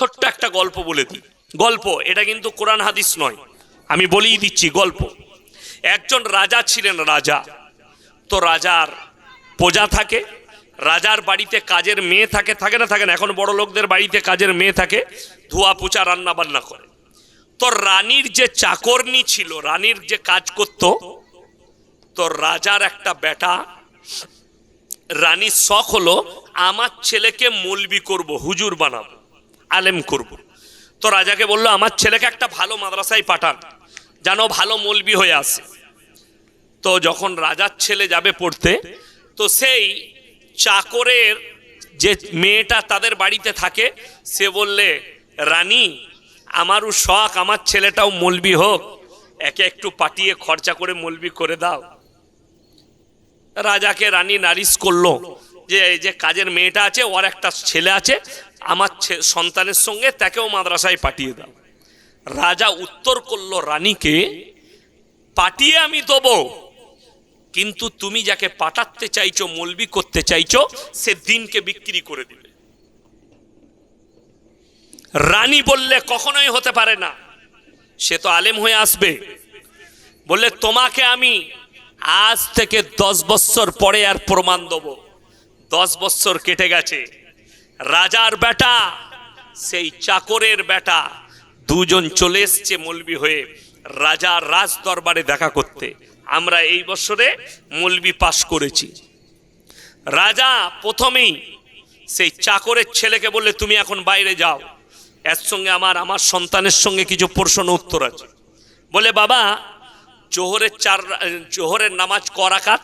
ছোট্ট একটা গল্প বলে দিই। গল্প, এটা কিন্তু কোরআন হাদিস নয়। আমি বলেই দিচ্ছি গল্প। একজন রাজা ছিলেন রাজা। তো রাজার প্রজা থাকে, রাজার বাড়িতে কাজের মেয়ে থাকে থাকে না থাকে না, এখন বড় লোকদের বাড়িতে কাজের মেয়ে থাকে, ধোয়া পোচা রান্না বান্না করে। তো রানীর যে চাকরনি ছিল, রানীর যে কাজ করত, তো রাজার একটা বেটা রানীর শখ হলো, আমার ছেলেকে মলবি করব, হুজুর বানাবো। আলেম করব। তো রাজাকে বলল, আমার ছেলেকে একটা ভালো মাদ্রাসায় পাঠান, যেন ভালো মলবি হয়ে আসে। তো যখন রাজার ছেলে যাবে পড়তে, তো সেই চাকরের যে মেয়েটা তাদের বাড়িতে থাকে, সে বললে, রানী, আমারও শখ, আমার ছেলেটাও মলবি হোক, একে একটু পাঠিয়ে খরচা করে মলবি করে দাও। রাজাকে রানী নারিশ করল যে, এই যে কাজের মেয়েটা আছে, ওর একটা ছেলে আছে আমার সন্তানের সঙ্গে তাকেও মাদ্রাসায় পাঠিয়ে দাও। রাজা উত্তর করল, রানীকে পাঠিয়ে আমি দেবো। কিন্তু তুমি যাকে পাঠাতে চাইছো, মলবি করতে চাইছো, সে দিনকে বিক্রি করে দিবে। রানী বললে, কখনোই হতে পারে না। সে তো আলেম হয়ে আসবে। বললে, তোমাকে আমি আজ থেকে দশ বৎসর পরে আর প্রমাণ দেব। দশ বৎসর কেটে গেছে। রাজার বেটা, সেই চাকরের বেটা। দুজন চলে এসছে মলবি হয়ে রাজার রাজ দরবারে দেখা করতে। আমরা এই বছরে মলবি পাশ করেছি। রাজা প্রথমেই সেই চাকরের ছেলেকে বললে, তুমি এখন বাইরে যাও। এর সঙ্গে আমার আমার সন্তানের সঙ্গে কিছু প্রশ্ন উত্তর আছে। বলে, বাবা, জোহরের চার, জোহরের নামাজ করাকাত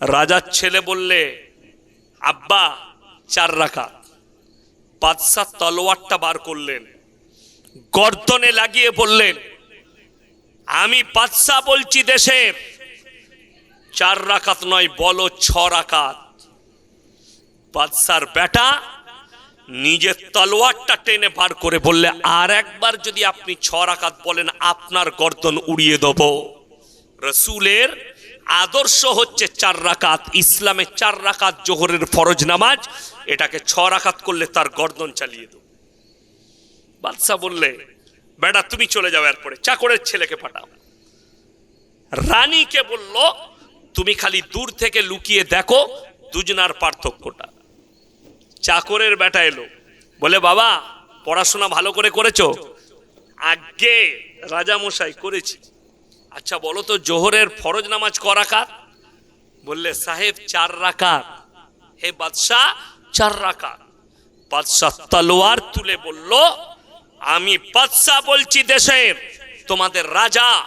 রাজার ছেলে বললে, আব্বা, চার রাকাত। বাদশাহ তলোয়ারটা বার করলেন। গর্দনে লাগিয়ে বললেন, আমি বাদশাহ বলছি দেশের চার রাকাত নয়, বলো ছ রাকাত। বাদশার বেটা নিজের তলোয়ারটা টেনে বার করে বললে, আর একবার যদি আপনি ছ রাকাত বলেন, আপনার গর্দন উড়িয়ে দেব। রসুলের আদর্শ হচ্ছে চার রাকাত। ইসলামে চার রাকাত জোহরের ফরজ নামাজ, এটাকে ছ রাকাত করলে তার গর্দন চালিয়ে দেব। বাদশাহ বললে, বেটা, তুমি চলে যাও এরপরে, চাকরের ছেলেকে পাঠাও। রানীকে বলল, তুমি খালি দূর থেকে লুকিয়ে দেখো দুজনার পার্থক্যটা। চাকরের বেটা এলো, বলে, বাবা, পড়াশোনা ভালো করে করেছ? আগে রাজামশাই করেছি। আচ্ছা বলো তো, জোহরের ফরজ নামাজ ক রাকাত? বললে, সাহেব, চার রাকাত। হে বাদশাহ, চার রাকাত। বাদশাহ তলোয়ার তুলে বলল, আমি বাদশাহ বলছি দেশের, তোমাদের রাজা।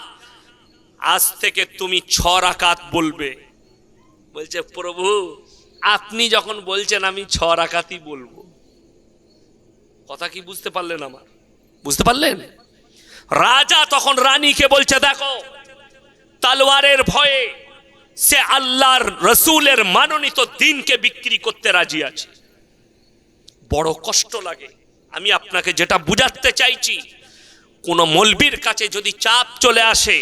আজ থেকে তুমি ছ রাকাত বলবে। বলছে, প্রভু, আপনি যখন বলছেন, আমি ছ রাকাতই বলব। কথা কি বুঝতে পারলেন আমার? বুঝতে পারলেন? রাজা তখন রানীকে বলছে, দেখো তালোয়ারের ভয়ে সে আল্লাহর রসুলের মাননীত দিনকে বিক্রি করতে রাজি আছে। বড় কষ্ট লাগে। আমি আপনাকে যেটা বুঝাতে চাইছি, কোনো মলবির কাছে যদি চাপ চলে আসে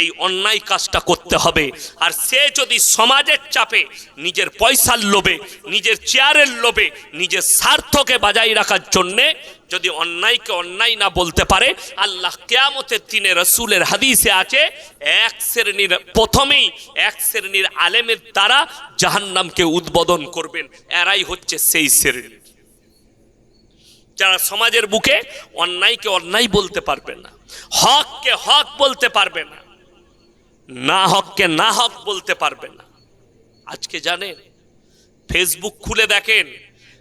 এই অন্যায় কাজটা করতে হবে। আর সে যদি সমাজের চাপে, নিজের পয়সার লোভে, নিজের চেয়ারের লোভে, নিজের স্বার্থকে বাজাই রাখার জন্যে যদি অন্যায়কে অন্যায় না বলতে পারে, আল্লাহ কেয়ামতের দিনে রসুলের হাদিসে আছে, এক শ্রেণির প্রথমেই এক শ্রেণির আলেমের দ্বারা জাহান্নামকে উদ্বোধন করবেন। এরাই হচ্ছে সেই শ্রেণি। যারা সমাজের বুকে অন্যায়কে অন্যায় বলতে পারবে না, হককে হক বলতে পারবে না না হককে না হক বলতে পারবে না। আজকে জানেন ফেসবুক খুলে দেখেন,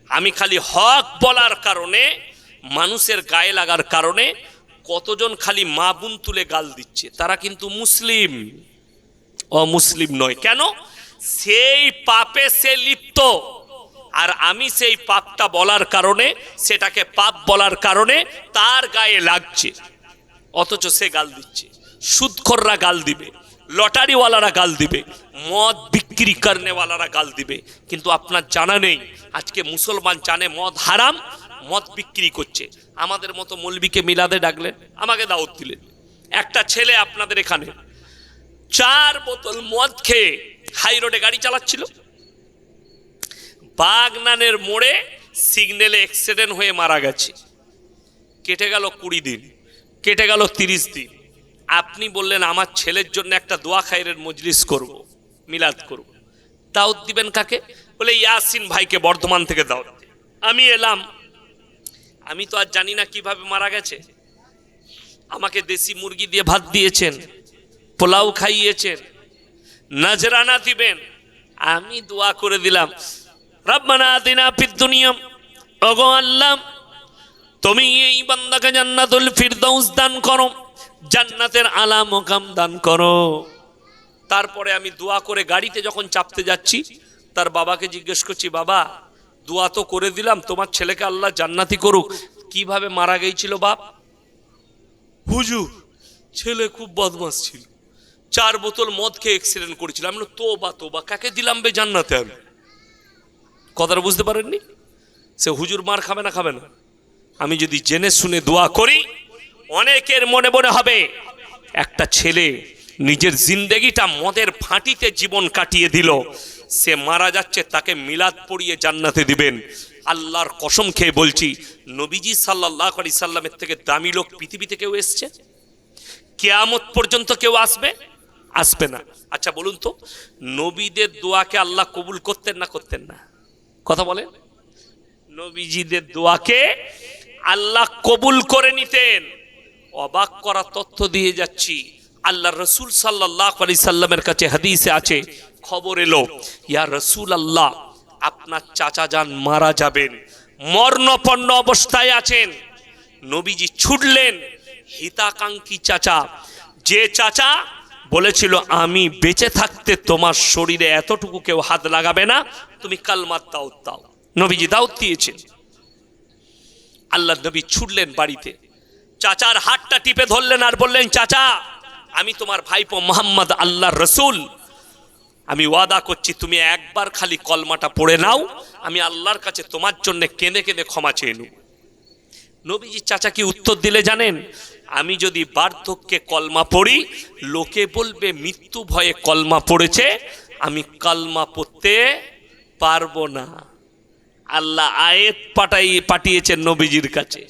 আমি খালি হক বলার কারণে, মানুষের গায়ে লাগার কারণে কতজন খালি মা বোন তুলে গাল দিচ্ছে, তারা কিন্তু মুসলিম। অমুসলিম নয়। কেন? সেই পাপে সে লিপ্ত। আর আমি সেই পাপটা বলার কারণে, সেটাকে পাপ বলার কারণে তার গায়ে লাগছে, অথচ সে গাল দিচ্ছে। সুদখররা গাল দিবে। লটারিওয়ালারা গাল দিবে, মদ বিক্রি করনেওয়ালারা গাল দিবে। কিন্তু আপনার জানা নেই, আজকে মুসলমান জানে মদ হারাম, মদ বিক্রি করছে। আমাদের মতো মলবিকে মিলাদে ডাকলেন, আমাকে দাওয়াত দিলেন। একটা ছেলে আপনাদের এখানে, চার বোতল মদ খেয়ে হাই রোডে গাড়ি চালাচ্ছিল। বাগনানের মোড়ে সিগন্যালে অ্যাক্সিডেন্ট হয়ে মারা গেছে। কেটে গেল কুড়ি দিন, কেটে গেল তিরিশ দিন। আপনি বললেন, আমার ছেলের জন্য একটা দোয়া খাইরের মজলিস করব, মিলাদ করব। দাওয়াত দিবেন কাকে? বলে, ইয়াসিন ভাইকে বর্ধমান থেকে দাওয়াত আমি এলাম। আমি তো আর জানি না কীভাবে মারা গেছে। আমাকে দেশি মুরগি দিয়ে ভাত দিয়েছেন, পোলাও খাইয়েছেন, নজরানা দিবেন। আমি দোয়া করে দিলাম, রব্বানা আতিনা ফিদ দুনিয়া, ওগো আল্লাহ, তুমি এই বান্দাকে জান্নাতুল ফিরদৌস দান করো। জান্নাতের আলা মোকাম দান করো। তারপরে আমি দোয়া করে গাড়িতে যখন চাপতে যাচ্ছি, তার বাবাকে জিজ্ঞেস করছি, বাবা, দোয়া তো করে দিলাম, তোমার ছেলেকে আল্লাহ জান্নাতি করুক। কীভাবে মারা গিয়েছিল বাপ? হুজুর, ছেলে খুব বদমাস ছিল। চার বোতল মদ খেয়ে অ্যাক্সিডেন্ট করেছিল। আমি তো বা তো বা কাকে দিলাম বে জান্নাতে আমি? কথাটা বুঝতে পারেননি? সে হুজুর মার খাবে না খাবে না। আমি যদি জেনে শুনে দোয়া করি অনেকের মনে মনে হবে, একটা ছেলে নিজের জিন্দেগিটা মদের ফাঁটিতে জীবন কাটিয়ে দিল। সে মারা যাচ্ছে, তাকে মিলাদ পড়িয়ে জান্নাতে দিবেন। আল্লাহর কসম খেয়ে বলছি, নবীজি সাল্লাহ আলি সাল্লামের থেকে দামি লোক পৃথিবীতে কেউ এসছে? কেয়ামত পর্যন্ত কেউ আসবে? আসবে না। আচ্ছা বলুন তো, নবীদের দোয়াকে আল্লাহ কবুল করতেন না করতেন না? কথা বলেন। নবীজিদের দোয়াকে আল্লাহ কবুল করে নিতেন। অবাক করা তথ্য দিয়ে যাচ্ছি। আল্লাহ রসুল সাল্লাহ আলি সাল্লামের কাছে হাদিসে আছে, খবর এলো, ইয়া রসুল আল্লাহ আপনার চাচা যান মারা যাবেন, মর্ণপন্ন অবস্থায় আছেন। নবীজি ছুটলেন, হিতাকাঙ্ক্ষী চাচা, যে চাচা বলেছিল, আমি বেঁচে থাকতে তোমার শরীরে এতটুকু কেউ হাত লাগাবে না, তুমি কালমার দাউদ দাও। নবীজি দাউদ দিয়েছেন। আল্লাহ নবী ছুটলেন বাড়িতে। চাচার হাতটা টিপে ধরলেন আর বললেন, চাচা, আমি তোমার ভাইপো মোহাম্মদ আল্লাহ রসুল। আমি ওয়াদা করছি, তুমি একবার খালি কলমাটা পড়ে নাও, আমি আল্লাহর কাছে তোমার জন্য কেঁদে কেঁদে ক্ষমা চেয়ে নেব। নবীজি চাচা কি উত্তর দিলে জানেন, আমি যদি বার্ধক্যে কলমা পড়ি, লোকে বলবে মৃত্যু ভয়ে কলমা পড়েছে, আমি কলমা পড়তে পারব না। আল্লাহ আয়েত পাঠাই, পাঠিয়েছেন নবীজির কাছে।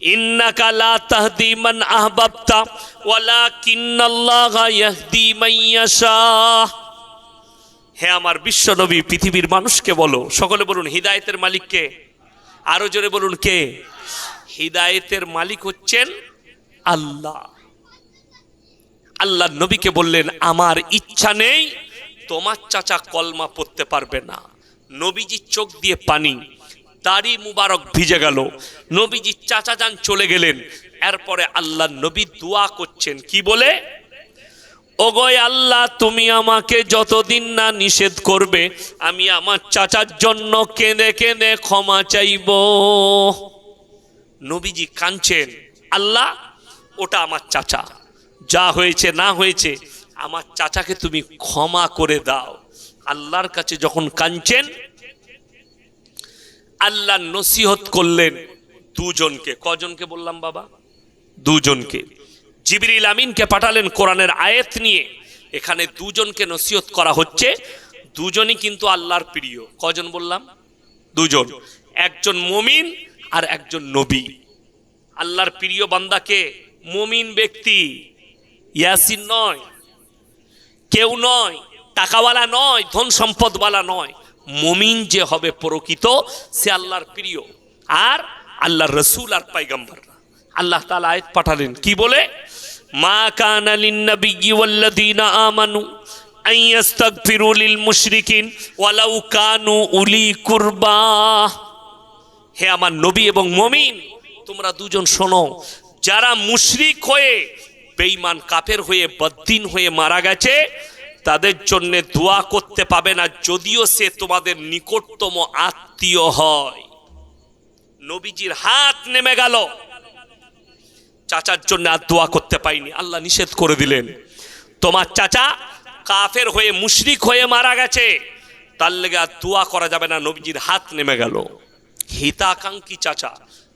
ইন্নাকা লা তাহদি মান আহবাবতা, ওয়ালাকিন্নাল্লাহা ইয়াহদি মান ইয়াশা। হে আমার বিশ্ব নবী পৃথিবীর মানুষকে বলো, সকলে বলুন, হিদায়েতের মালিককে আরও জোরে বলুন, কে? হিদায়েতের মালিক হচ্ছেন আল্লাহ। আল্লাহ নবীকে বললেন, আমার ইচ্ছা নেই, তোমার চাচা কলমা পড়তে পারবে না। নবীজির চোখ দিয়ে পানি দাড়ি মুবারক ভিজে গেল। নবীজি চাচা যান চলে গেলেন। এরপরে আল্লাহ নবী দোয়া করছেন। কি বলে? ওগয় আল্লাহ, তুমি আমাকে যতদিন না নিষেধ করবে, আমি আমার চাচার জন্য কেঁদে কেঁদে ক্ষমা চাইব। নবীজি কাঁদছেন। আল্লাহ, ওটা আমার চাচা। যা হয়েছে, না হয়েছে, আমার চাচাকে তুমি ক্ষমা করে দাও। আল্লাহর কাছে যখন কাঁদছেন আল্লাহ নসিহত করলেন দুজনকে। কজনকে বললাম বাবা? দুজনকে। জিবরিল আমিনকে পাঠালেন কোরআনের আয়াত নিয়ে। এখানে দুজনকে নসিহত করা হচ্ছে। দুজনই কিন্তু আল্লাহর প্রিয়। কজন বললাম? দুজন। একজন মমিন আর একজন নবী। আল্লাহর প্রিয় বান্দাকে মমিন ব্যক্তি। ইয়াসিন নয়। কেউ নয়। টাকাওয়ালা নয়। ধন সম্পদওয়ালা নয়। মমিন যে হবে প্রকৃত, সে আল্লাহর প্রিয়। আর আল্লাহর রসুল আর পাইগাম্বার আল্লাহ তালা আয়াত পাঠালেন। কি বলে? মা কানা লিন্নাবিয়্যি ওয়াল্লাযীনা আমানু আন লিল মুশরিকিন ওয়ালাউ কানু উলি কুরবা। হে আমার নবী এবং মমিন, তোমরা দুজন শোনো, যারা মুশরিক হয়ে, বেঈমান কাফের হয়ে, বদ্দিন হয়ে মারা গেছে তাদের জন্য দোয়া করতে পাবে না, যদিও সে তোমাদের নিকটতম আত্মীয় হয়। নবীজির হাত নেমে গেল। চাচার জন্য আর দোয়া করতে পাইনি। আল্লাহ নিষেধ করে দিলেন। তোমার চাচা কাফের হয়ে মুশরিক হয়ে মারা গেছে। তার লেগে আর দোয়া করা যাবে না, নবীজির হাত নেমে গেল। হিতাকাঙ্ক্ষী চাচা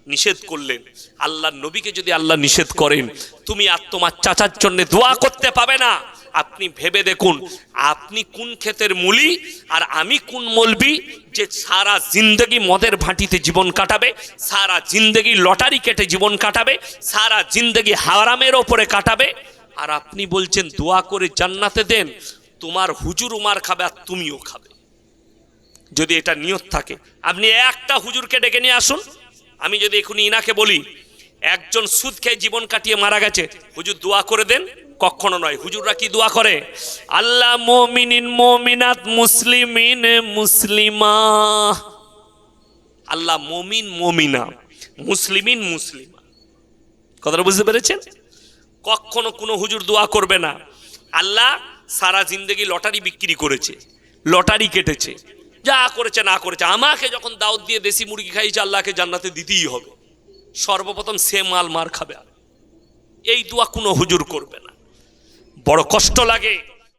নিষেধ করলেন। আল্লাহ নবীকে যদি আল্লাহ নিষেধ করেন, তুমি আর তোমার চাচার জন্য দোয়া করতে পাবে না। আপনি ভেবে দেখুন, আপনি কোন ক্ষেতের মূলি আর আমি কোন মলবি যে সারা জিন্দগি মদের ভাটিতে জীবন কাটাবে, সারা জিন্দগি লটারি কেটে জীবন কাটাবে, সারা জিন্দগি হারামের ওপরে কাটাবে। আর আপনি বলছেন, দোয়া করে জান্নাতে দেন, তোমার হুজুর উমার খাবে আর তুমিও খাবে। যদি এটা নিয়ত থাকে। আপনি একটা হুজুরকে ডেকে নিয়ে আসুন। আমি যদি এখনই ইনাকে বলি, একজন সুদ খেয়ে জীবন কাটিয়ে মারা গেছে, হুজুর দোয়া করে দেন। কখনো নয়। হুজুররা কি দোয়া করে? আল্লাহ মমিনিন মমিনাত মুসলিমিন মুসলিমা। আল্লাহ মমিন মমিনা, মুসলিমিন মুসলিমা। কথাটা বুঝতে পেরেছেন? কখনো কোনো হুজুর দোয়া করবে না। আল্লাহ সারা জিন্দগি লটারি বিক্রি করেছে, লটারি কেটেছে, যা করেছে না করেছে। আমাকে যখন দাওয়াত দিয়ে দেশি মুরগি খাইছে আল্লাহকে জান্নাতে দিতেই হবে। সর্বপ্রথম সে মাল মার খাবে। এই দোয়া কোনো হুজুর করবে না। বড় কষ্ট লাগে।